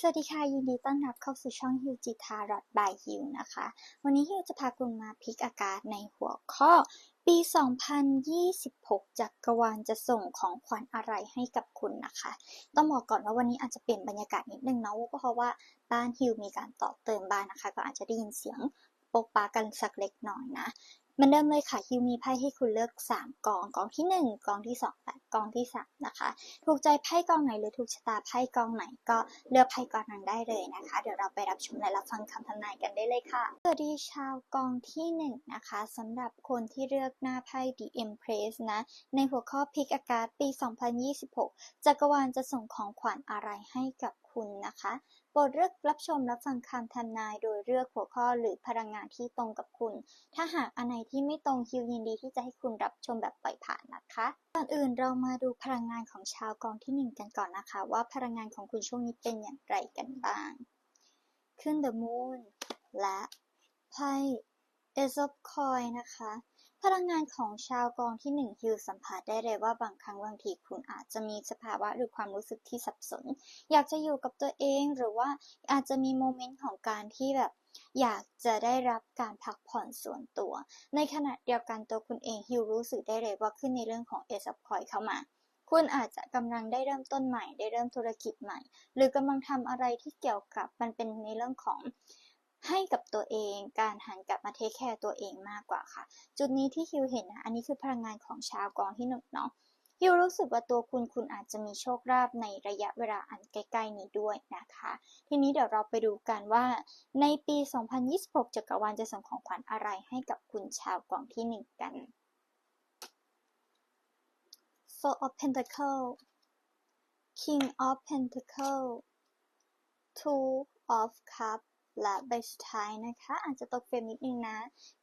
สวัสดีค่ะ ยินดีต้อนรับเข้าสู่ช่องฮิวจิทารอดบายฮิวนะคะ วันนี้ฮิวจะพาคุณมาพลิกอากาศในหัวข้อ ปี 2026 จักรวาลจะส่งของขวัญอะไรให้กับคุณนะคะ ต้องบอกก่อนว่าวันนี้อาจจะเปลี่ยนบรรยากาศนิดนึงเนาะเพราะว่าบ้านฮิวมีการต่อเติมบ้านนะคะ ก็อาจจะได้ยินเสียงปกปากันสักเล็กน้อยนะ มือนเดิมเลยค่ะฮิวมีไพ่ให้คุณเลือก 3กองกองที่ 1กองที่2และกองที่3นะคะ ถูกใจไพ่กองไหนหรือถูกชะตาไพ่กองไหนก็เลือกไพ่กองนั้นได้เลยนะคะ เดี๋ยวเราไปรับชมและรับฟังคำทำนายกันได้เลยค่ะสวัสดีชาวกองที่ 1 นะคะสำหรับคนที่เลือกหน้าไพ่ The Empress นะในหัวข้อพิกอากาศปี 2026จักรวาลจะส่งของขวัญอะไรให้กับ คุณนะคะ โปรดเลือกรับชมรับฟังคำทำนายโดยเลือกหัวข้อหรือพลังงานที่ตรงกับคุณ ถ้าหากอันไหนที่ไม่ตรงคิวยินดีที่จะให้คุณรับชมแบบปล่อยผ่านนะคะก่อนอื่นเรามาดูพลังงานของชาวกองที่ 1 กันก่อนนะคะ ว่าพลังงานของคุณช่วงนี้เป็นอย่างไรกันบ้าง ขึ้น The Moon และไพ่ Ace of Coin นะคะ พลังงานของชาวกองที่1ฮิวสัมผัสได้เลยว่าบางครั้งบางทีคุณอาจจะมีสภาวะหรือความรู้สึกที่สับสน อยากจะอยู่กับตัวเองหรือว่าอาจจะมีโมเมนต์ของการที่แบบอยากจะได้รับการพักผ่อนส่วนตัว ในขณะเดียวกันตัวคุณเองฮิวรู้สึกได้เลยว่าขึ้นในเรื่องของเอซับคอยเข้ามา คุณอาจจะกำลังได้เริ่มต้นใหม่ ได้เริ่มธุรกิจใหม่ หรือกำลังทำอะไรที่เกี่ยวกับมันเป็นในเรื่องของ ให้กับตัวเอง การหันกลับมาเทคแคร์ตัวเองมากกว่าค่ะ จุดนี้ที่ฮิวเห็นนะ อันนี้คือพลังงานของชาวกองที่หนึ่งเนาะฮิวรู้สึกว่าตัวคุณคุณอาจจะมีโชคลาภในระยะเวลาอันใกล้ ๆ นี้ด้วยนะคะ ทีนี้เดี๋ยวเราไปดูกันว่า ในปี 2026จักรวาลจะส่งของขวัญอะไรให้กับคุณชาวกองที่หนึ่งกัน Four of Pentacles King of Pentacles Two of Cups และใบสุดท้ายนะคะ อาจจะตกเฟรมนิดนึงนะ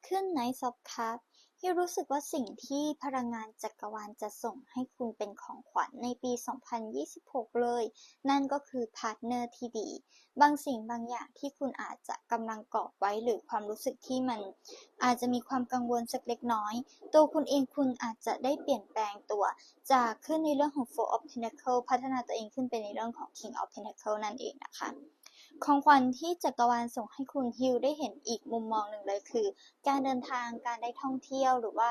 ขึ้นในซอฟคัพที่รู้สึกว่าสิ่งที่พลังงานจักรวาลจะส่งให้คุณเป็นของขวัญในปี 2026 เลย นั่นก็คือพาร์ทเนอร์ที่ดี บางสิ่งบางอย่างที่คุณอาจจะกำลังเกาะไว้หรือความรู้สึกที่มัน อาจจะมีความกังวลสักเล็กน้อย ตัวคุณเองคุณอาจจะได้เปลี่ยนแปลงตัว จากขึ้นในเรื่องของ Four of Pentacles พัฒนาตัวเองขึ้นเป็นในเรื่องของ King of Pentacles นั่นเองนะคะ ของขวัญที่จักรวาลส่งให้คุณฮิวได้เห็นอีกมุมมองหนึ่งเลยคือ การเดินทางการได้ท่องเที่ยวหรือว่า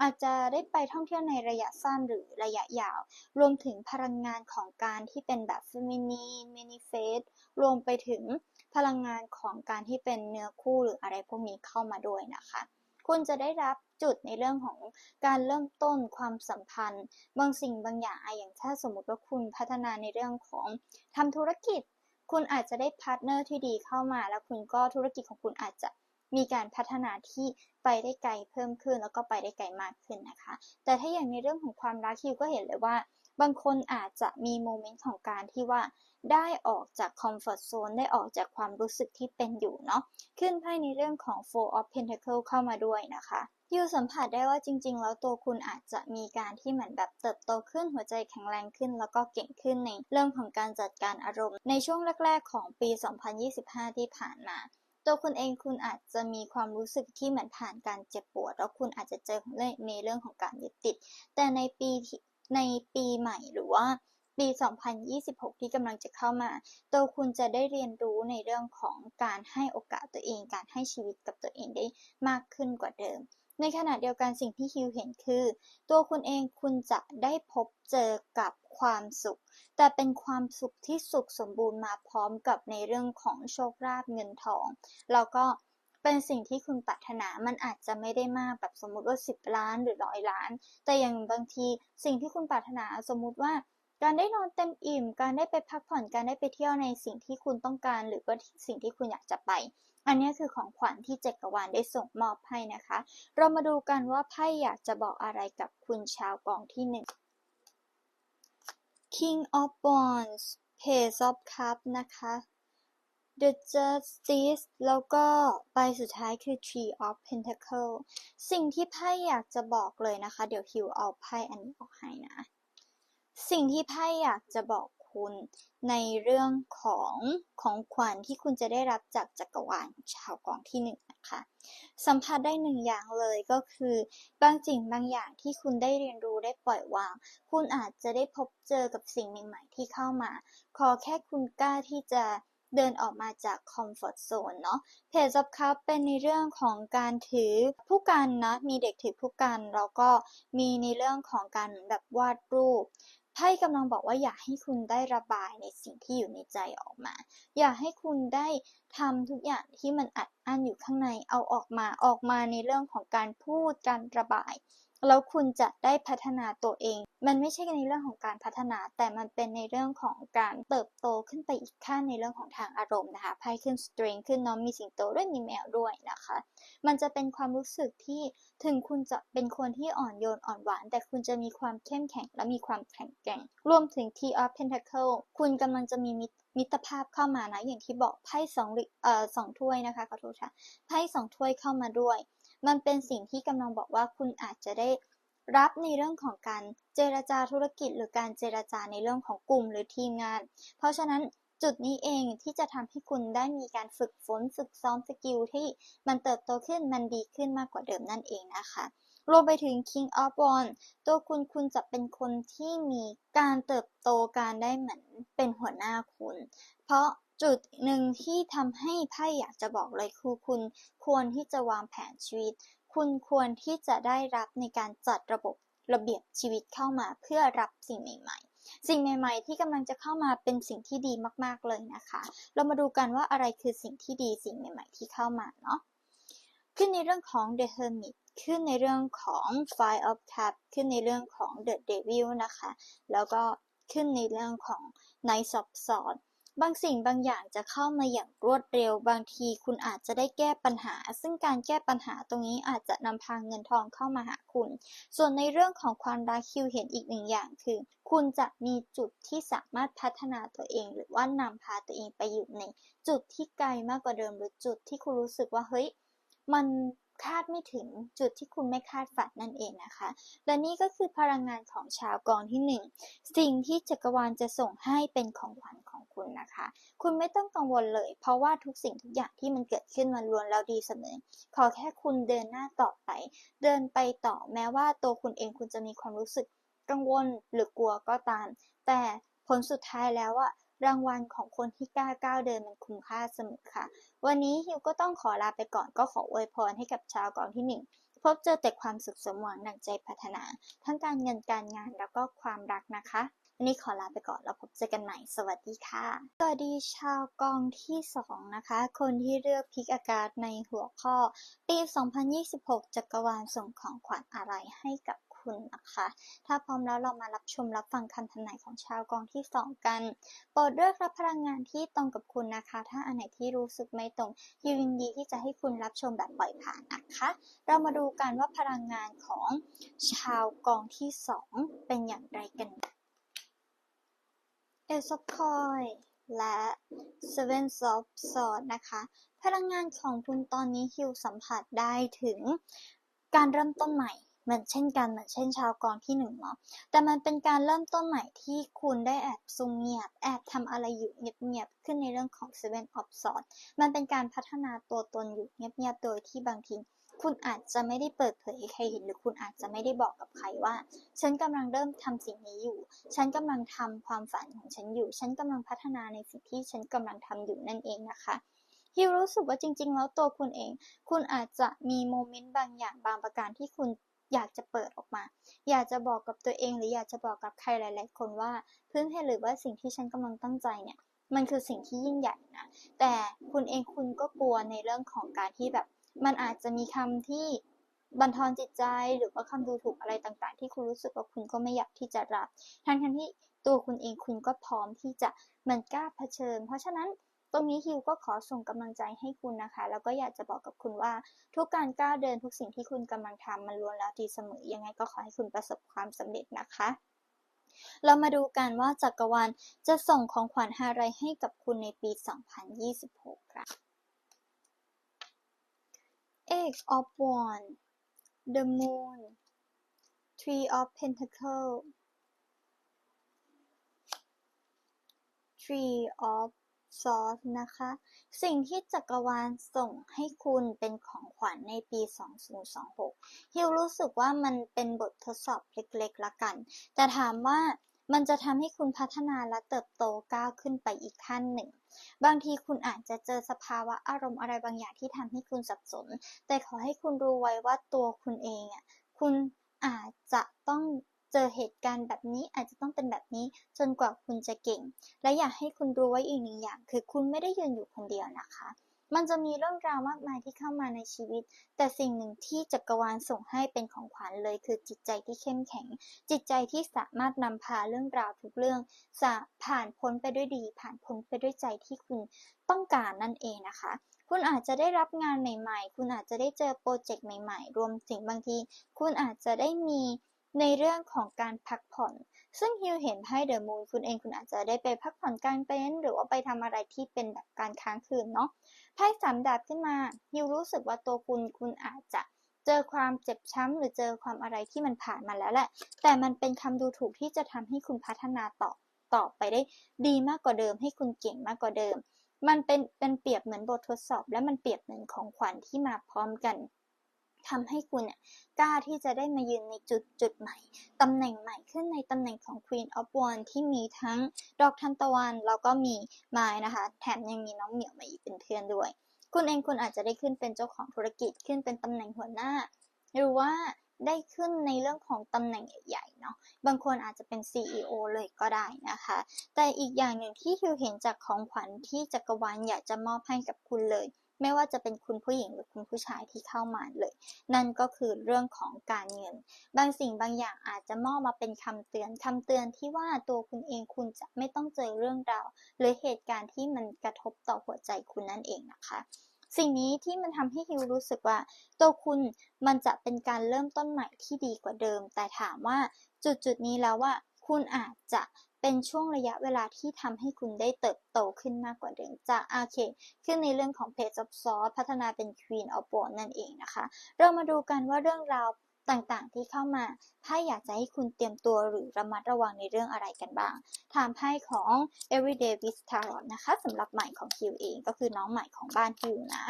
อาจจะได้ไปท่องเที่ยวในระยะสั้นหรือระยะยาว รวมถึงพลังงานของการที่เป็นแบบเฟมินีมินิเฟสรวมไปถึงพลังงานของการที่เป็นเนื้อคู่หรืออะไรพวกนี้เข้ามาด้วยนะคะ คุณจะได้รับจุดในเรื่องของการเริ่มต้นความสัมพันธ์ บางสิ่งบางอย่างอย่างถ้าสมมติว่าคุณพัฒนาในเรื่องของทำธุรกิจ คุณอาจจะได้พาร์ทเนอร์ที่ดีเข้ามา แล้วคุณก็ธุรกิจของคุณอาจจะมีการพัฒนาที่ไปได้ไกลเพิ่มขึ้น แล้วก็ไปได้ไกลมากขึ้นนะคะ แต่ถ้าอย่างในเรื่องของความรักคิวก็เห็นเลยว่า บางคนอาจจะมีโมเมนต์ของการที่ว่าได้ออกจากคอมฟอร์ทโซนได้ออกจากความรู้สึกที่เป็นอยู่เนาะขึ้นไพ่ในเรื่องของ Four of Pentacles เข้ามาด้วยนะคะ ยูสัมผัสได้ว่าจริง ๆ แล้วตัวคุณอาจจะมีการที่เหมือนแบบเติบโตขึ้นหัวใจแข็งแรงขึ้น แล้วก็เก่งขึ้นในเรื่องของการจัดการอารมณ์ ในช่วงแรก ๆ ของปี 2025 ที่ผ่านมาตัวคุณเองคุณอาจจะมีความรู้สึกที่เหมือนผ่านการเจ็บปวด แล้วคุณอาจจะเจอในเรื่องของการยึดติด แต่ในปีในปีใหม่หรือว่าปี 2026 ที่กำลังจะเข้ามา ตัวคุณจะได้เรียนรู้ในเรื่องของการให้โอกาสตัวเอง การให้ชีวิตกับตัวเองได้มากขึ้นกว่าเดิม ในขณะเดียวกันสิ่งที่ฮิวเห็นคือ ตัวคุณเองคุณจะได้พบเจอกับความสุข แต่เป็นความสุขที่สุขสมบูรณ์มาพร้อมกับในเรื่องของโชคลาภเงินทอง แล้วก็เป็นสิ่งที่คุณปรารถนา มันอาจจะไม่ได้มากแบบสมมุติว่า 10 ล้านหรือร้อยล้าน แต่อย่างบางทีสิ่งที่คุณปรารถนาสมมุติว่า การได้นอนเต็มอิ่ม การได้ไปพักผ่อน การได้ไปเที่ยวในสิ่งที่คุณต้องการ หรือว่าสิ่งที่คุณอยากจะไป อันนี้คือของขวัญที่จักรวาลได้ส่งมอบให้นะคะ เรามาดูกันว่าไพ่อยากจะบอกอะไรกับคุณชาวกองที่หนึ่ง King of Wands Page of Cups นะคะ The Justice แล้วก็ใบสุดท้ายคือ Tree of Pentacles สิ่งที่ไพ่อยากจะบอกเลยนะคะ เดี๋ยวฮิวเอาไพ่อันนี้ออกให้นะ สิ่งที่ไพ่อยากจะบอก คุณ ในเรื่องของของขวัญที่คุณจะได้รับจากจักรวาลชาวกองที่หนึ่งนะคะสัมผัสได้หนึ่งอย่างเลยก็คือบางสิ่งบางอย่างที่คุณได้เรียนรู้ได้ปล่อยวาง คุณอาจจะได้พบเจอกับสิ่งใหม่ๆที่เข้ามา ขอแค่คุณกล้าที่จะเดินออกมาจากคอมฟอร์ z โซนเนาะเพจซับคับเป็นในเรื่องของการถือผู้กันนะ มีเด็กถือผู้กัน แล้วก็มีในเรื่องของการแบบวาดรูป ไพ่กำลังบอกว่าอยากให้คุณได้ระบายในสิ่งที่อยู่ในใจออกมา อยากให้คุณได้ทำทุกอย่างที่มันอัดอั้นอยู่ข้างในเอาออกมาออกมาในเรื่องของการพูดการระบาย แล้วคุณจะได้พัฒนาตัวเอง มันไม่ใช่ในเรื่องของการพัฒนา แต่มันเป็นในเรื่องของการเติบโตขึ้นไปอีกขั้นในเรื่องของทางอารมณ์นะคะไพ่ขึ้นสตริงขึ้นน้องมีสิงโตด้วยมีแมวด้วยนะคะ มันจะเป็นความรู้สึกที่ถึงคุณจะเป็นคนที่อ่อนโยนอ่อนหวาน แต่คุณจะมีความเข้มแข็งและมีความแข็งแกร่ง รวมถึง T of Pentacle คุณกำลังจะมีมิต มิตรภาพเข้ามานะอย่างที่บอกไพ่สองเอ่อสองถ้วยนะคะขอโทษค่ะไพ่สองถ้วยเข้ามาด้วย มันเป็นสิ่งที่กำลังบอกว่าคุณอาจจะได้รับในเรื่องของการเจรจาธุรกิจ หรือการเจรจาในเรื่องของกลุ่มหรือทีมงาน เพราะฉะนั้นจุดนี้เองที่จะทำให้คุณได้มีการฝึกฝนฝึกซ้อมสกิลที่มันเติบโตขึ้นมันดีขึ้นมากกว่าเดิมนั่นเองนะคะ รวมไปถึง King of Wands ตัวคุณคุณจะเป็นคนที่มีการเติบโตการได้เหมือนเป็นหัวหน้าคุณ เพราะจุดหนึ่งที่ทำให้ไพ่อยากจะบอกเลยคือคุณควรที่จะวางแผนชีวิต คุณควรที่จะได้รับในการจัดระบบระเบียบชีวิตเข้ามาเพื่อรับสิ่งใหม่ ๆสิ่งใหม่ ๆ ที่กำลังจะเข้ามาเป็นสิ่งที่ดีมาก ๆ เลยนะคะ เรามาดูกันว่าอะไรคือสิ่งที่ดีสิ่งใหม่ ๆ ที่เข้ามาเนาะ ขึ้นในเรื่องของ The Hermit ขึ้นในเรื่องของ Five of Cups ขึ้นในเรื่องของ The Devil นะคะ แล้วก็ขึ้นในเรื่องของ Knight of Swords บางสิ่งบางอย่างจะเข้ามาอย่างรวดเร็ว บางทีคุณอาจจะได้แก้ปัญหา ซึ่งการแก้ปัญหาตรงนี้อาจจะนำพาเงินทองเข้ามาหาคุณ ส่วนในเรื่องของความรักคิวเห็นอีกหนึ่งอย่างคือ คุณจะมีจุดที่สามารถพัฒนาตัวเอง หรือว่านำพาตัวเองไปอยู่ใน จุดที่ไกลมากกว่าเดิมหรือจุดที่คุณรู้สึกว่าเฮ้ย มัน คาดไม่ถึงจุดที่คุณไม่คาดฝันนั่นเองนะคะ และนี่ก็คือพลังงานของชาวกองที่หนึ่งสิ่งที่จักรวาลจะส่งให้เป็นของขวัญของคุณนะคะ คุณไม่ต้องกังวลเลย เพราะว่าทุกสิ่งทุกอย่างที่มันเกิดขึ้นมันล้วนแล้วดีเสมอ ขอแค่คุณเดินหน้าต่อไป เดินไปต่อแม้ว่าตัวคุณเองคุณจะมีความรู้สึกกังวลหรือกลัวก็ตาม แต่ผลสุดท้ายแล้วอะ รางวัลของคนที่กล้าก้าวเดินมันคุ้มค่าเสมอค่ะ วันนี้ฮิวก็ต้องขอลาไปก่อนก็ขออวยพรให้กับชาวกองที่หนึ่งพบเจอแต่ความสุขสมหวังหนังใจพัฒนา ทั้งการเงินการงานแล้วก็ความรักนะคะวันนี้ขอลาไปก่อนแล้วพบเจอกันใหม่ สวัสดีค่ะ สวัสดีชาวกองที่ 2 นะคะ คนที่เลือกพิกอากาศในหัวข้อ ปี 2026 จักรวาลส่งของขวัญอะไรให้กับ คุณนะคะ ถ้าพร้อมแล้วเรามารับชมรับฟังคำทำนายของชาวกองที่ 2 กัน โปรดเลือกรับพลังงานที่ตรงกับคุณนะคะ ถ้าอันไหนที่รู้สึกไม่ตรงยินดีที่จะให้คุณรับชมแบบปล่อยผ่านนะคะ เรามาดูกันว่าพลังงานของชาวกองที่ 2 เป็นอย่างไรกัน เอซอคอยและ Seven of Swords นะคะ พลังงานของคุณตอนนี้ฮิวสัมผัสได้ถึงการเริ่มต้นใหม่ เหมือนเช่นกันเหมือนเช่นชาวกองที่หนึ่งเนาะแต่มันเป็นการเริ่มต้นใหม่ที่คุณได้แอบซุ่มเงียบ แอบทำอะไรอยู่เงียบๆขึ้นในเรื่องของ Seven of Swords มันเป็นการพัฒนาตัวตนอยู่เงียบๆโดยที่บางทีคุณอาจจะไม่ได้เปิดเผยให้ใครเห็นหรือคุณอาจจะไม่ได้บอกกับใครว่า ฉันกำลังเริ่มทำสิ่งนี้อยู่ ฉันกำลังทำความฝันของฉันอยู่ ฉันกำลังพัฒนาในสิ่งที่ฉันกำลังทำอยู่นั่นเองนะคะฮิวรู้สึกว่าจริง ๆ แล้วตัวคุณเอง คุณอาจจะมีโมเมนต์บางอย่างบางประการที่คุณ อยากจะเปิดออกมา อยากจะบอกกับตัวเอง หรืออยากจะบอกกับใครหลาย ๆ คนว่าพื้นเพหรือว่าสิ่งที่ฉันกำลังตั้งใจเนี่ย มันคือสิ่งที่ยิ่งใหญ่นะ แต่คุณเองคุณก็กลัวในเรื่องของการที่แบบ มันอาจจะมีคำที่บันทอนจิตใจหรือว่าคำดูถูกอะไรต่างๆ ที่คุณรู้สึกว่าคุณก็ไม่อยากที่จะรับ ทั้งทั้งที่ตัวคุณเองคุณก็พร้อมที่จะมันกล้าเผชิญ เพราะฉะนั้น ตรงนี้ฮิวก็ขอส่งกำลังใจให้คุณนะคะ แล้วก็อยากจะบอกกับคุณว่า ทุกการก้าวเดินทุกสิ่งที่คุณกำลังทำมันล้วนแล้วดีเสมอ ยังไงก็ขอให้คุณประสบความสำเร็จนะคะ เรามาดูกันว่าจักรวาลจะส่งของขวัญอะไรให้กับคุณในปี 2026 ค่ะ Eight of Wands The Moon Three of Pentacles Three of Swords นะคะ สิ่งที่จักรวาลส่งให้คุณเป็นของขวัญในปี 2026 ฮิวรู้สึกว่ามันเป็นบททดสอบเล็กๆละกัน แต่ถามว่ามันจะทำให้คุณพัฒนาและเติบโตก้าวขึ้นไปอีกขั้นหนึ่ง บางทีคุณอาจจะเจอสภาวะอารมณ์อะไรบางอย่างที่ทำให้คุณสับสน แต่ขอให้คุณรู้ไว้ว่าตัวคุณเองอะคุณอาจจะต้อง เจอเหตุการณ์แบบนี้อาจจะต้องเป็นแบบนี้จนกว่าคุณจะเก่ง และอยากให้คุณรู้ไว้อีกหนึ่งอย่าง คือคุณไม่ได้ยืนอยู่คนเดียวนะคะ มันจะมีเรื่องราวมากมายที่เข้ามาในชีวิต แต่สิ่งหนึ่งที่จักรวาลส่งให้เป็นของขวัญเลย คือจิตใจที่เข้มแข็ง จิตใจที่สามารถนำพาเรื่องราวทุกเรื่องจะผ่านพ้นไปด้วยดี ผ่านพ้นไปด้วยใจที่คุณต้องการนั่นเองนะคะคุณอาจจะได้รับงานใหม่ ๆ คุณอาจจะได้เจอโปรเจกต์ใหม่ ๆ รวมถึงบางที คุณอาจจะได้มี ในเรื่องของการพักผ่อน ซึ่งฮิวเห็นไพ่เดอะมูนคุณเองคุณอาจจะได้ไปพักผ่อนกลางเต็นท์หรือว่าไปทำอะไรที่เป็นแบบการค้างคืนเนาะไพ่สามดาบขึ้นมาฮิวรู้สึกว่าตัวคุณคุณอาจจะเจอความเจ็บช้ำหรือเจอความอะไรที่มันผ่านมาแล้วแหละ แต่มันเป็นคำดูถูกที่จะทำให้คุณพัฒนาต่อต่อไปได้ดีมากกว่าเดิม ให้คุณเก่งมากกว่าเดิม มันเป็นเป็นเปรียบเหมือนบททดสอบ และมันเปรียบเหมือนของขวัญที่มาพร้อมกัน ทำให้คุณเนี่ยกล้าที่จะได้มายืนในจุดจุดใหม่ ตำแหน่งใหม่ขึ้นในตำแหน่งของ Queen of Wands ที่มีทั้งดอกทันตะวันแล้วก็มีไม้นะคะ แถมยังมีน้องเหมียวมาอีกเป็นเพื่อนด้วย คุณเองคุณอาจจะได้ขึ้นเป็นเจ้าของธุรกิจขึ้นเป็นตำแหน่งหัวหน้า หรือว่าได้ขึ้นในเรื่องของตำแหน่งใหญ่ๆเนาะ บางคนอาจจะเป็น CEO เลยก็ได้นะคะ แต่อีกอย่างหนึ่งที่ฮิวเห็นจากของขวัญที่จักรวาลอยากจะมอบให้กับคุณเลย ไม่ว่าจะเป็นคุณผู้หญิงหรือคุณผู้ชายที่เข้ามาเลย นั่นก็คือเรื่องของการเงิน บางสิ่งบางอย่างอาจจะมอบมาเป็นคำเตือนคำเตือนที่ว่าตัวคุณเองคุณจะไม่ต้องเจอเรื่องราวหรือเหตุการณ์ที่มันกระทบต่อหัวใจคุณนั่นเองนะคะสิ่งนี้ที่มันทำให้ฮิวรู้สึกว่า ตัวคุณมันจะเป็นการเริ่มต้นใหม่ที่ดีกว่าเดิม แต่ถามว่าจุดจุดนี้แล้วว่า คุณอาจจะ เป็นช่วงระยะเวลาที่ทำให้คุณได้เติบโตขึ้นมากกว่าเดิมจากอาเค ขึ้นในเรื่องของ Page of Swords พัฒนาเป็น Queen of Wands นั่นเองนะคะ เรามาดูกันว่าเรื่องราวต่างๆ ที่เข้ามาไพ่อยากจะให้คุณเตรียมตัวหรือระมัดระวังในเรื่องอะไรกันบ้าง ถามไพ่ของ Everyday with Tarot นะคะสำหรับใหม่ของคิวเองก็คือน้องใหม่ของบ้านคิวนะ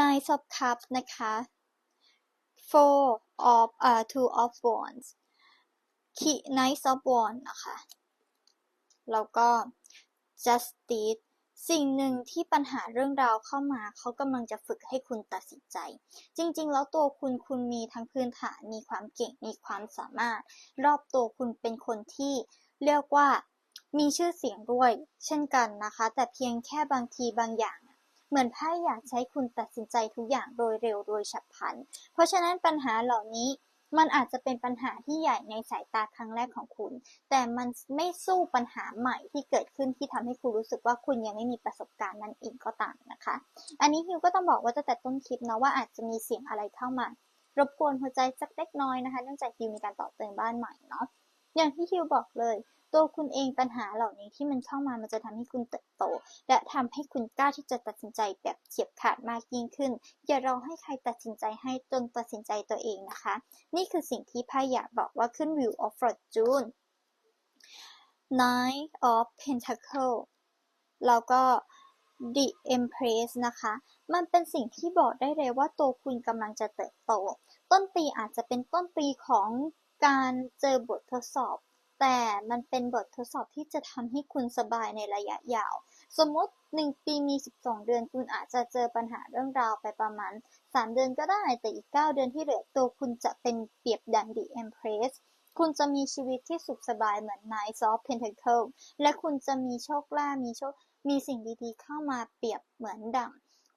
Nine of Cups นะคะ Four of อ่า Two of Wands Key Knight of w a r นะคะ แล้วก็ Justice สิ่งหนึ่งที่ปัญหาเรื่องราวเข้ามา เขากำลังจะฝึกให้คุณตัดสินใจ จริง ๆ แล้วตัวคุณคุณมีทั้งพื้นฐานมีความเก่งมีความสามารถ รอบตัวคุณเป็นคนที่เรียกว่ามีชื่อเสียงด้วย เช่นกันนะคะ แต่เพียงแค่บางทีบางอย่าง เหมือนไพ่อยากใช้คุณตัดสินใจทุกอย่างโดยเร็วโดยฉับพลัน เพราะฉะนั้นปัญหาเหล่านี้ มันอาจจะเป็นปัญหาที่ใหญ่ในสายตาครั้งแรกของคุณ แต่มันไม่สู้ปัญหาใหม่ที่เกิดขึ้นที่ทำให้คุณรู้สึกว่าคุณยังไม่มีประสบการณ์นั่นเองก็ตามนะคะ อันนี้ฮิวก็ต้องบอกว่าตั้งแต่ต้นคลิปนะว่าอาจจะมีเสียงอะไรเข้ามารบกวนหัวใจสักเล็กน้อยนะคะ เนื่องจากฮิวมีการต่อเติมบ้านใหม่เนาะอย่างที่ฮิวบอกเลย ตัวคุณเองปัญหาเหล่านี้ที่มันเข้ามามันจะทำให้คุณเติบโต และทำให้คุณกล้าที่จะตัดสินใจแบบเฉียบขาดมากยิ่งขึ้น อย่ารอให้ใครตัดสินใจให้จนตัดสินใจตัวเองนะคะ นี่คือสิ่งที่ไพ่อยากบอกว่าขึ้น View of Fortune Nine of Pentacle แล้วก็ The Empress นะคะ มันเป็นสิ่งที่บอกได้เลยว่าตัวคุณกำลังจะเติบโต ต้นปีอาจจะเป็นต้นปีของการเจอบททดสอบ แต่มันเป็นบททดสอบที่จะทำให้คุณสบายในระยะยาว สมมติ 1 ปีมี 12 เดือน คุณอาจจะเจอปัญหาเรื่องราวไปประมาณ 3 เดือนก็ได้ แต่อีก 9 เดือนที่เหลือตัวคุณจะเป็นเปรียบดัง The Empress คุณจะมีชีวิตที่สุขสบายเหมือน Knight of Pentacle และคุณจะมีโชคลาภมีโชค มีสิ่งดีๆ เข้ามาเปรียบเหมือนดัง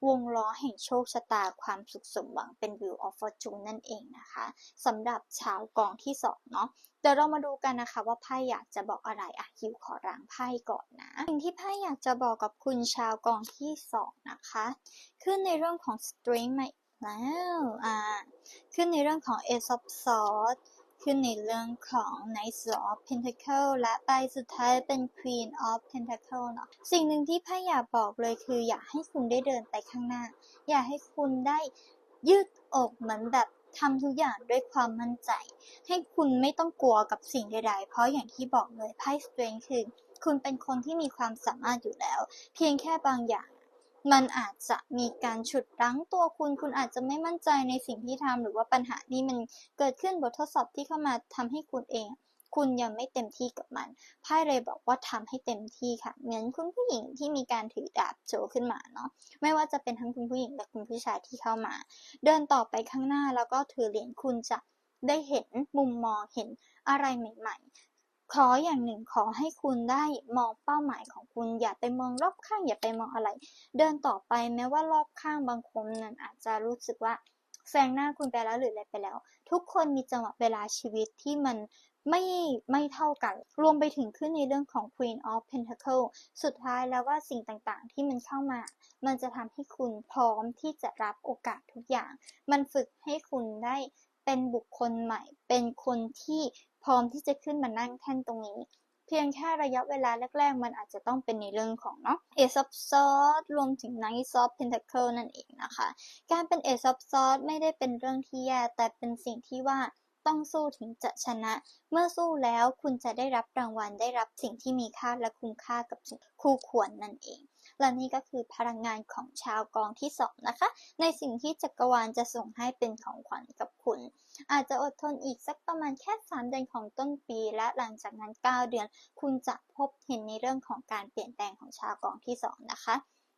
วงล้อแห่งโชคชะตาความสุขสมหวังเป็น Wheel of Fortune นั่นเองนะคะสำหรับชาวกองที่สองเนาะเดี๋ยวเรามาดูกันนะคะว่าไพ่อยากจะบอกอะไรอะฮิวขอล้างไพ่ก่อนนะสิ่งที่ไพ่อยากจะบอกกับคุณชาวกองที่สองนะคะ ขึ้นในเรื่องของ Strength มาแล้วอ่าขึ้นในเรื่องของ Ace of Swords ขึ้นในเรื่องของ Knight of Pentacle และใบสุดท้ายเป็น Queen of Pentacle เนาะสิ่งหนึ่งที่ไพ่อยากบอกเลยคืออยากให้คุณได้เดินไปข้างหน้า อยากให้คุณได้ยืดอกเหมือนแบบทำทุกอย่างด้วยความมั่นใจ ให้คุณไม่ต้องกลัวกับสิ่งใดๆ เพราะอย่างที่บอกเลยไพ่ strength คือ คุณเป็นคนที่มีความสามารถอยู่แล้ว เพียงแค่บางอย่าง มันอาจจะมีการฉุดรั้งตัวคุณ คุณอาจจะไม่มั่นใจในสิ่งที่ทำหรือว่าปัญหาที่มันเกิดขึ้นบททดสอบที่เข้ามาทำให้คุณเอง คุณยังไม่เต็มที่กับมันไพ่เลยบอกว่าทำให้เต็มที่ค่ะ เหมือนคุณผู้หญิงที่มีการถือดาบโชว์ขึ้นมาเนาะ ไม่ว่าจะเป็นทั้งคุณผู้หญิงและคุณผู้ชายที่เข้ามา เดินต่อไปข้างหน้าแล้วก็ถือเหรียญคุณจะได้เห็นมุมมองเห็นอะไรใหม่ ๆ ขออย่างหนึ่งขอให้คุณได้มองเป้าหมายของคุณ อย่าไปมองรอบข้าง อย่าไปมองอะไร เดินต่อไปแม้ว่ารอบข้างบางคนนั้นอาจจะรู้สึกว่าแซงหน้าคุณไปแล้วหรืออะไรไปแล้ว ทุกคนมีจังหวะเวลาชีวิตที่มันไม่ไม่เท่ากัน รวมไปถึงขึ้นในเรื่องของ Queen of Pentacle สุดท้ายแล้วว่าสิ่งต่างๆ ที่มันเข้ามา มันจะทำให้คุณพร้อมที่จะรับโอกาสทุกอย่าง มันฝึกให้คุณได้เป็นบุคคลใหม่ เป็นคนที่ พร้อมที่จะขึ้นมานั่งแท่นตรงนี้ เพียงแค่ระยะเวลาแรกๆ มันอาจจะต้องเป็นในเรื่องของเนาะ Ace of Swords รวมถึง Knight of Pentacle นั่นเองนะคะ การเป็น Ace of Swords ไม่ได้เป็นเรื่องที่แย่แต่เป็นสิ่งที่ว่า ต้องสู้ถึงจะชนะ เมื่อสู้แล้วคุณจะได้รับรางวัลได้รับสิ่งที่มีค่าและคุ้มค่ากับสิ่งคู่ควรนั่นเอง และนี่ก็คือพลังงานของชาวกองที่สองนะคะ ในสิ่งที่จักรวาลจะส่งให้เป็นของขวัญกับคุณ อาจจะอดทนอีกสักประมาณแค่ 3 เดือนของต้นปี และหลังจากนั้น 9 เดือน คุณจะพบเห็นในเรื่องของการเปลี่ยนแปลงของชาวกองที่ 2 นะคะ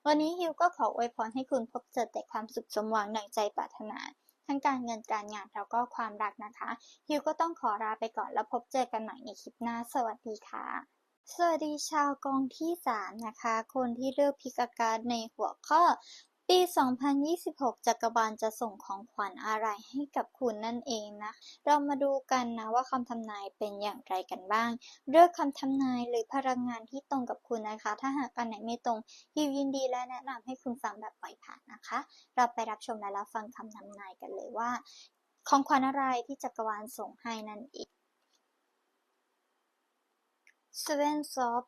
วันนี้ฮิวก็ขออวยพรให้คุณพบเจอแต่ความสุขสมหวังดังใจปรารถนา ทั้งการเงินการงานแล้วก็ความรักนะคะฮิวก็ต้องขอลาไปก่อนแล้วพบเจอกันใหม่ในคลิปหน้า สวัสดีค่ะสวัสดีชาวกองที่ 3 นะคะ คนที่เลือกพิกาการในหัวข้อ ปี 2026 จักรบาลจะส่งของขวัญอะไรให้กับคุณนั่นเองนะ เรามาดูกันนะว่าคำทำนายเป็นอย่างไรกันบ้าง เลือกคำทำนายหรือพลังงานที่ตรงกับคุณนะคะ ถ้าหากอันไหนไม่ตรงฮิวยินดีและแนะนำให้คุณฟังแบบปล่อยผ่านนะคะ เราไปรับชมและรับฟังคำทำนายกันเลยว่า ของขวัญอะไรที่จักรวาลส่งให้นั่นเอง Seven of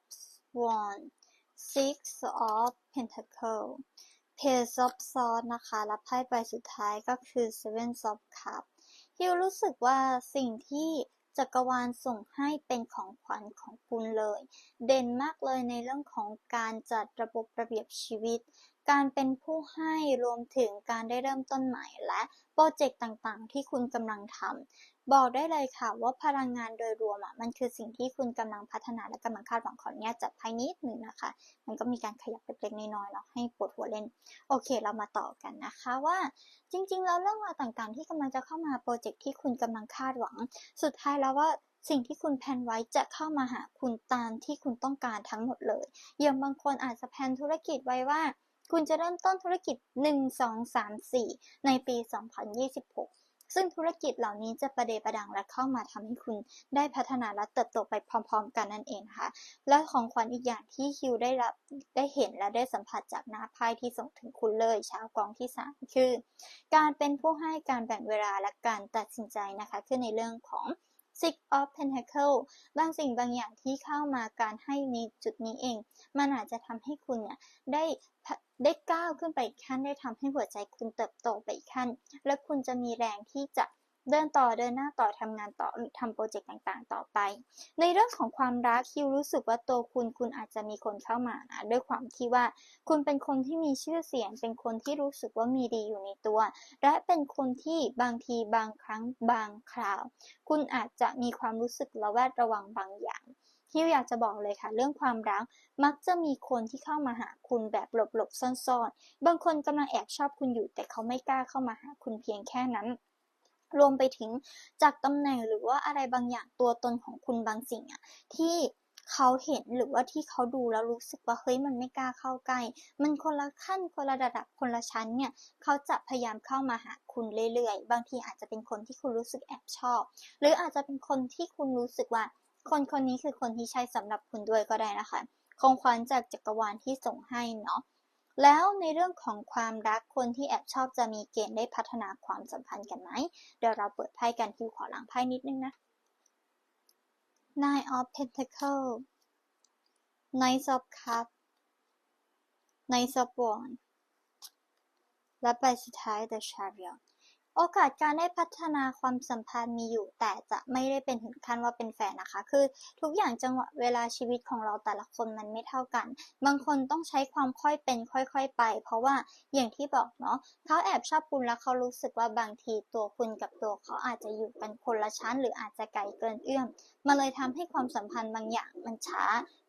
Wands Six of pentacle Pentacle Page of Swords นะคะและไพ่ใบสุดท้ายก็คือ Seven of Cups ฮิวรู้สึกว่าสิ่งที่จักรวาลส่งให้เป็นของขวัญของคุณเลย เด่นมากเลยในเรื่องของการจัดระบบระเบียบชีวิต การเป็นผู้ให้รวมถึงการได้เริ่มต้นใหม่และโปรเจกต์ต่างๆ ที่คุณกำลังทำบอกได้เลยค่ะว่าพลังงานโดยรวมอะมันคือสิ่งที่คุณกำลังพัฒนาและกำลังคาดหวังขออนุญาตจัดไพ่นิดหนึ่งนะคะ มันก็มีการขยับเล็กๆน้อยๆเนาะให้ปวดหัวเล่น โอเคเรามาต่อกันนะคะว่าจริง ๆ แล้วเรื่องราวต่างๆ ที่กำลังจะเข้ามาโปรเจกต์ที่คุณกำลังคาดหวัง สุดท้ายแล้วว่าสิ่งที่คุณแพนไว้จะเข้ามาหาคุณตามที่คุณต้องการทั้งหมดเลยอย่างบางคนอาจจะแพนธุรกิจไว้ว่า คุณจะเริ่มต้นธุรกิจ 1 2 3 4 ในปี 2026 ซึ่งธุรกิจเหล่านี้จะประเดประดังและเข้ามาทำให้คุณได้พัฒนาและเติบโตไปพร้อมๆ กันนั่นเองค่ะ และของขวัญอีกอย่างที่คิวได้รับได้เห็นและได้สัมผัสจากหน้าไพ่ที่ส่งถึงคุณเลยชาวกองที่ 3 คือ การเป็นผู้ให้การแบ่งเวลาและการตัดสินใจนะคะคือในเรื่องของ Six of Pentacle บางสิ่งบางอย่างที่เข้ามาการให้ในจุดนี้เอง มันอาจจะทำให้คุณเนี่ยได้ ได้ก้าวขึ้นไปอีกขั้นได้ทำให้หัวใจคุณเติบโตไปอีกขั้น และคุณจะมีแรงที่จะเดินต่อเดินหน้าต่อทำงานต่อหรือทำโปรเจกต์ต่างๆ ต่อไป ในเรื่องของความรักคิวรู้สึกว่าตัวคุณคุณอาจจะมีคนเข้ามานะด้วยความที่ว่า คุณเป็นคนที่มีชื่อเสียง เป็นคนที่รู้สึกว่ามีดีอยู่ในตัว และเป็นคนที่บางทีบางครั้งบางคราว คุณอาจจะมีความรู้สึกระแวดระวังบางอย่าง ที่อยากจะบอกเลยค่ะ เรื่องความรักมักจะมีคนที่เข้ามาหาคุณแบบหลบๆซ่อนๆ บางคนกำลังแอบชอบคุณอยู่ แต่เขาไม่กล้าเข้ามาหาคุณเพียงแค่นั้น รวมไปถึงจากตำแหน่งหรือว่าอะไรบางอย่างตัวตนของคุณบางสิ่งอะที่เขาเห็นหรือว่าที่เขาดูแล้วรู้สึกว่าเฮ้ยมันไม่กล้าเข้าใกล้ มันคนละขั้นคนละระดับคนละชั้นเนี่ยเขาจะพยายามเข้ามาหาคุณเรื่อยๆ บางทีอาจจะเป็นคนที่คุณรู้สึกแอบชอบ หรืออาจจะเป็นคนที่คุณรู้สึกว่า คนคนนี้คือคนที่ใช่สำหรับคุณด้วยก็ได้นะคะ ของขวัญจากจักรวาลที่ส่งให้เนาะ แล้วในเรื่องของความรักคนที่แอบชอบจะมีเกณฑ์ได้พัฒนาความสัมพันธ์กันไหม เดี๋ยวเราเปิดไพ่กันคิวขอหลังไพ่นิดนึงนะ Nine of Pentacle Knight of Cups Knight of Wands และใบสุดท้าย The Chariot โอกาสการได้พัฒนาความสัมพันธ์มีอยู่ แต่จะไม่ได้เป็นถึงขั้นว่าเป็นแฟนนะคะ คือทุกอย่างจังหวะเวลาชีวิตของเราแต่ละคนมันไม่เท่ากัน บางคนต้องใช้ความค่อยเป็นค่อยๆไป เพราะว่าอย่างที่บอกเนาะเขาแอบชอบคุณแล้วเขารู้สึกว่าบางทีตัวคุณกับตัวเขาอาจจะอยู่กันคนละชั้น หรืออาจจะไกลเกินเอื้อมมันเลยทำให้ความสัมพันธ์บางอย่างมันช้า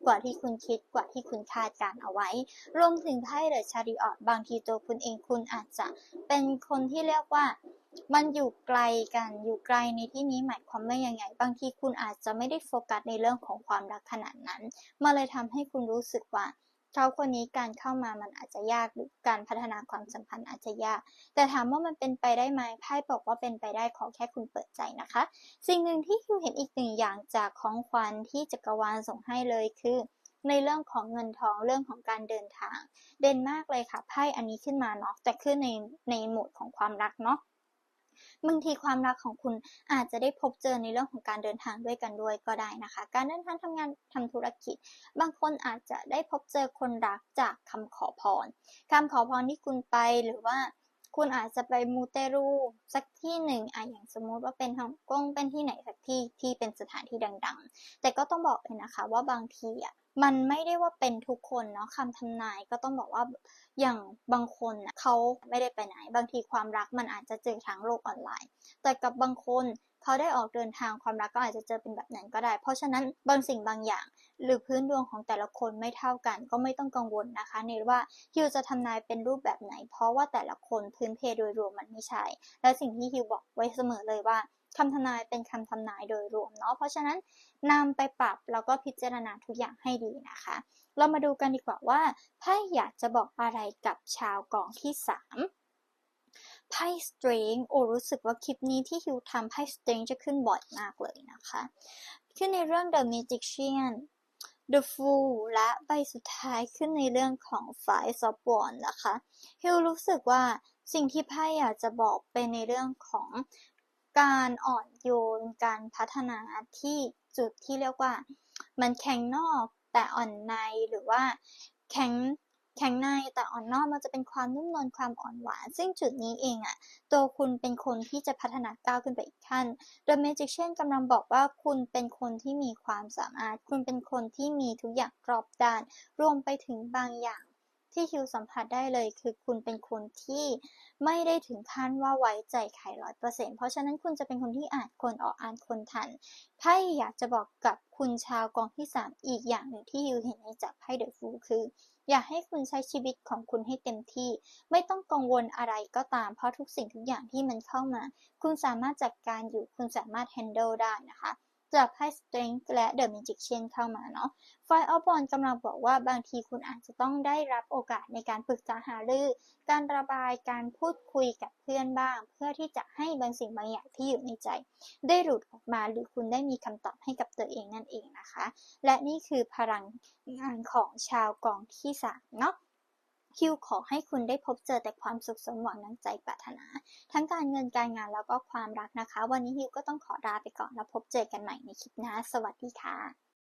กว่าที่คุณคิดกว่าที่คุณคาดการเอาไว้ รวมถึงไพ่เดอะชาริออตบางทีตัวคุณเองคุณอาจจะเป็นคนที่เรียกว่า มันอยู่ไกลกัน อยู่ไกลในที่นี้หมายความว่ายังไง บางทีคุณอาจจะไม่ได้โฟกัสในเรื่องของความรักขนาดนั้น มาเลยทำให้คุณรู้สึกว่าเขาคนนี้การเข้ามามันอาจจะยากหรือการพัฒนาความสัมพันธ์อาจจะยาก แต่ถามว่ามันเป็นไปได้ไหมไพ่บอกว่าเป็นไปได้ขอแค่คุณเปิดใจนะคะ สิ่งหนึ่งที่คิวเห็นอีกหนึ่งอย่างจากของขวัญที่จักรวาลส่งให้เลยคือ ในเรื่องของเงินทองเรื่องของการเดินทาง เด่นมากเลยค่ะไพ่อันนี้ขึ้นมาเนาะแต่ขึ้นในในโหมดของความรักเนาะ บางทีความรักของคุณอาจจะได้พบเจอในเรื่องของการเดินทางด้วยกันด้วยก็ได้นะคะ การเดินทางทำงานทำธุรกิจ บางคนอาจจะได้พบเจอคนรักจากคำขอพรคำขอพรที่คุณไปหรือว่าคุณอาจจะไปมูเตรูสักที่หนึ่งอะอย่างสมมุติว่าเป็นฮ่องกงเป็นที่ไหนสักที่ที่เป็นสถานที่ดัง ๆ แต่ก็ต้องบอกเลยนะคะว่าบางทีอะ มันไม่ได้ว่าเป็นทุกคนเนาะคำทำนายก็ต้องบอกว่าอย่างบางคนนะเขาไม่ได้ไปไหน บางทีความรักมันอาจจะเจอทางโลกออนไลน์ แต่กับบางคนเขาได้ออกเดินทางความรักก็อาจจะเจอเป็นแบบนั้นก็ได้ เพราะฉะนั้นบางสิ่งบางอย่าง หรือพื้นดวงของแต่ละคนไม่เท่ากัน ก็ไม่ต้องกังวลนะคะในว่าฮิวจะทำนายเป็นรูปแบบไหน เพราะว่าแต่ละคนพื้นเพโดยรวมมันไม่ใช่ และสิ่งที่ฮิวบอกไว้เสมอเลยว่า คำทำนายเป็นคำทำนายโดยรวมเนาะเพราะฉะนั้นนำไปปรับแล้วก็พิจารณาทุกอย่างให้ดีนะคะ เรามาดูกันดีกว่าว่าไพ่อยากจะบอกอะไรกับชาวกองที่ 3ไพ่สตริงโอ้รู้สึกว่าคลิปนี้ที่ฮิวทำไพ่สตริงจะขึ้นบ่อยมากเลยนะคะขึ้นในเรื่อง The Magician The Fool และใบสุดท้ายขึ้นในเรื่องของ Five of Wands นะคะฮิวรู้สึกว่าสิ่งที่ไพ่อยากจะบอกเป็นในเรื่องของ การอ่อนโยนการพัฒนาที่จุดที่เรียกว่า มันแข็งนอกแต่อ่อนในหรือว่าแข็งแข็งในแต่อ่อนนอกมันจะเป็นความนุ่มนวลความอ่อนหวาน ซึ่งจุดนี้เองอะตัวคุณเป็นคนที่จะพัฒนาก้าวขึ้นไปอีกขั้น The Magician กำลังบอกว่าคุณเป็นคนที่มีความสามารถ คุณเป็นคนที่มีทุกอย่างรอบด้าน รวมไปถึงบางอย่าง ที่คิวสัมผัสได้เลย คือคุณเป็นคนที่ไม่ได้ถึงขั้นว่าไว้ใจใครร้อยเปอร์เซ็นต์เพราะฉะนั้นคุณจะเป็นคนที่อ่านคนออกอ่านคนทันไพ่อยากจะบอกกับคุณชาวกองที่ 3 อีกอย่างหนึ่งที่ยูเห็นในจากไพ่เดอะฟูคือ อยากให้คุณใช้ชีวิตของคุณให้เต็มที่ ไม่ต้องกังวลอะไรก็ตาม เพราะทุกสิ่งทุกอย่างที่มันเข้ามา คุณสามารถจัดการอยู่ คุณสามารถ handle ได้นะคะ จากไพ่ Strength และ The Magician เข้ามาเนาะ Five of Wands กำลังบอกว่าบางทีคุณอาจจะต้องได้รับโอกาสในการปรึกษาหารือ การระบายการพูดคุยกับเพื่อนบ้าง เพื่อที่จะให้บางสิ่งบางอย่างที่อยู่ในใจ ได้หลุดออกมาหรือคุณได้มีคำตอบให้กับตัวเองนั่นเองนะคะ และนี่คือพลังงานของชาวกองที่3เนาะ คิวขอให้คุณได้พบเจอแต่ความสุขสมหวังนังใจปรารถนา ทั้งการเงินการงานแล้วก็ความรักนะคะ วันนี้ฮิวก็ต้องขอลาไปก่อนแล้วพบเจอกันใหม่ในคลิปหน้า สวัสดีค่ะ